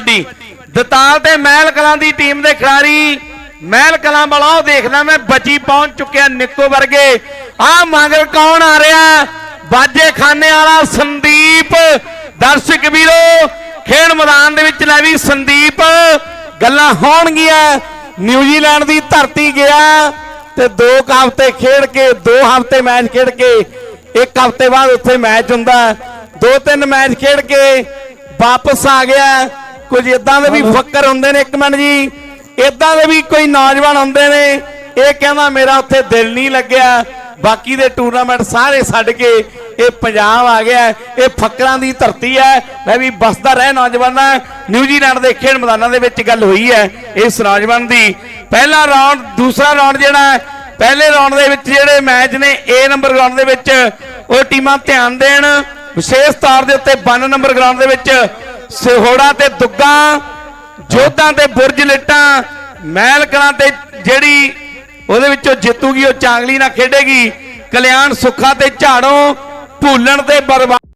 ਕਬੱਡੀ ਦਤਾਲ ਤੇ ਮਹਿਲ ਕਲਾਂ ਦੀ ਟੀਮ ਦੇ ਖਿਡਾਰੀ, ਮਹਿਲ ਕਲਾਂ ਵਾਲਾ ਉਹ ਦੇਖਦਾ ਮੈਂ ਬੱਚੀ ਪਹੁੰਚ ਚੁੱਕਿਆ ਨਿੱਕੋ ਵਰਗੇ। ਆ ਮਗਰ ਕੌਣ ਆ ਰਿਹਾ? ਬਾਜੇ ਖਾਨੇ ਵਾਲਾ ਸੰਦੀਪ। ਦਰਸ਼ਕ ਵੀਰੋ, ਖੇਡ ਮੈਦਾਨ ਦੇ ਵਿੱਚ ਲੈ ਵੀ ਸੰਦੀਪ। ਗੱਲਾਂ ਹੋਣਗੀਆਂ। ਨਿਊਜ਼ੀਲੈਂਡ ਦੀ ਧਰਤੀ ਗਿਆ। ਤੇ ਦੋ ਹਫ਼ਤੇ ਖੇਡ ਕੇ, ਦੋ ਹਫ਼ਤੇ ਮੈਚ ਖੇਡ ਕੇ, ਇੱਕ ਹਫ਼ਤੇ ਬਾਅਦ ਉੱਥੇ ਮੈਚ ਹੁੰਦਾ। ਦੋ ਤਿੰਨ ਮੈਚ ਖੇਡ ਕੇ ਵਾਪਸ ਆ ਗਿਆ। ਕੁਝ ਇਦਾਂ ਦੇ ਵੀ ਫੱਕਰ ਹੁੰਦੇ ਨੇ ਇੱਕ ਮਿੰਟ ਜੀ। ਇਦਾਂ ਦੇ ਵੀ ਕੋਈ ਨੌਜਵਾਨ ਹੁੰਦੇ ਨੇ। ਇਹ ਕਹਿੰਦਾ ਮੇਰਾ ਉੱਥੇ ਦਿਲ ਨਹੀਂ ਲੱਗਿਆ। ਬਾਕੀ ਦੇ ਟੂਰਨਾਮੈਂਟ ਸਾਰੇ ਛੱਡ ਕੇ ਇਹ ਪੰਜਾਬ ਆ ਗਿਆ, ਇਹ ਫੱਕਰਾਂ ਦੀ ਧਰਤੀ ਹੈ ਮੈਂ ਵੀ ਬਸਦਾ ਰਹਿ ਨੌਜਵਾਨਾਂ ਨਿਊਜ਼ੀਲੈਂਡ ਦੇ ਖੇਡ ਮੈਦਾਨਾਂ ਦੇ ਵਿੱਚ ਗੱਲ ਹੋਈ ਹੈ ਇਸ ਨੌਜਵਾਨ ਦੀ। ਪਹਿਲਾ ਰਾਉਂਡ ਦੂਸਰਾ ਰਾਉਂਡ ਜਿਹੜਾ ਪਹਿਲੇ ਰਾਉਂਡ ਦੇ ਵਿੱਚ ਜਿਹੜੇ ਮੈਚ ਨੇ, A ਨੰਬਰ ਗਰਾਊਂਡ ਦੇ ਵਿੱਚ, ਉਹ ਟੀਮਾਂ ਧਿਆਨ ਦੇਣ। ਵਿਸ਼ੇਸ਼ ਤੌਰ ਦੇ ਉੱਤੇ 92 ਨੰਬਰ ਗਰਾਊਂਡ ਦੇ ਵਿੱਚ ਸਿਹੋੜਾ ਤੇ ਦੁੱਗਾ, ਜੋਧਾਂ ਤੇ ਬੁਰਜ ਲਿਟਾਂ ਮਹਿਲ ਕਲਾਂ ਤੇ ਜਿਹੜੀ ਉਹਦੇ ਵਿੱਚੋਂ ਜਿੱਤੂਗੀ, ਉਹ ਚਾਂਗਲੀ ਨਾਲ ਖੇਡੇਗੀ। ਕਲਿਆਣ ਸੁੱਖਾ ਤੇ ਝਾੜੋਂ ਭੁੱਲਣ ਤੇ ਬਰਬਾਦ